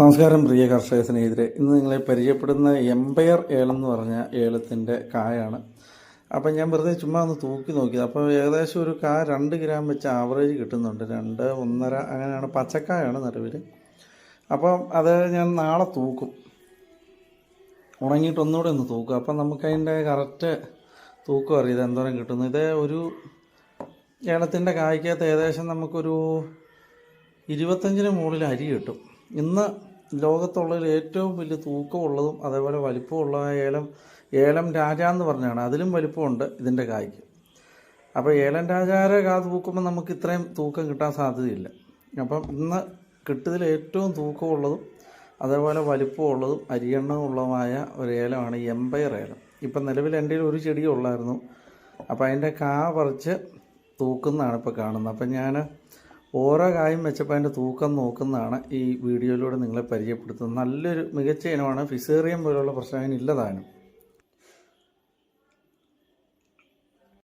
നമസ്കാരം പ്രിയ കർഷക സ്നേഹിതരെ. ഇന്ന് നിങ്ങളെ പരിചയപ്പെടുന്ന എംപയർ ഏലം പറഞ്ഞ ഏലത്തിന്റെ കായാണ്. അപ്പം ഞാൻ വെറുതെ ചുമ്മാ ഒന്ന് തൂക്കി നോക്കിയത്. അപ്പോൾ ഏകദേശം ഒരു കാ രണ്ട് ഗ്രാം വെച്ച് ആവറേജ് കിട്ടുന്നുണ്ട്. രണ്ട് ഒന്നര അങ്ങനെയാണ്. പച്ചക്കായാണ് നിലവിൽ അപ്പം അത് ഞാൻ നാളെ തൂക്കും. ഉണങ്ങിയിട്ട് ഒന്നുകൂടെ ഒന്ന് തൂക്കും. അപ്പം നമുക്കതിന്റെ കറക്റ്റ് തൂക്കം അറിയാം. എന്തോരം കിട്ടുന്നു. ഇത് ഒരു ഏലത്തിന്റെ കായ്ക്കകത്ത് ഏകദേശം നമുക്കൊരു ഇരുപത്തഞ്ചിന് മുകളിൽ അരി കിട്ടും. ഇന്ന് ലോകത്തുള്ളതിൽ ഏറ്റവും വലിയ തൂക്കമുള്ളതും അതേപോലെ വലിപ്പമുള്ള ഏലം ഏലം രാജ എന്ന് പറഞ്ഞാണ്. അതിലും വലിപ്പമുണ്ട് ഇതിന്റെ കായ്ക്ക്. അപ്പോൾ ഏലം രാജാരെ കാ തൂക്കുമ്പോൾ നമുക്ക് ഇത്രയും തൂക്കം കിട്ടാൻ സാധ്യതയില്ല. അപ്പം ഇന്ന് കിട്ടിയതിൽ ഏറ്റവും തൂക്കമുള്ളതും അതേപോലെ വലിപ്പമുള്ളതും അരിയെണ്ണമുള്ളതുമായ ഒരു ഏലമാണ് എംപയർ ഏലം. ഇപ്പം നിലവിൽ എന്റെ ഒരു ചെടി ഉള്ളായിരുന്നു. അപ്പോൾ അതിന്റെ കാ പറിച്ച് തൂക്കുന്നതാണ് ഇപ്പോൾ കാണുന്നത്. അപ്പം ഞാൻ ഓരോ കായും വെച്ചപ്പോൾ അതിന്റെ തൂക്കം നോക്കുന്നതാണ് ഈ വീഡിയോയിലൂടെ നിങ്ങളെ പരിചയപ്പെടുത്തുന്നത്. നല്ലൊരു മികച്ച ഇനമാണ്. ഫിസേറിയം പോലുള്ള പ്രശ്നം അതിനില്ലതാനും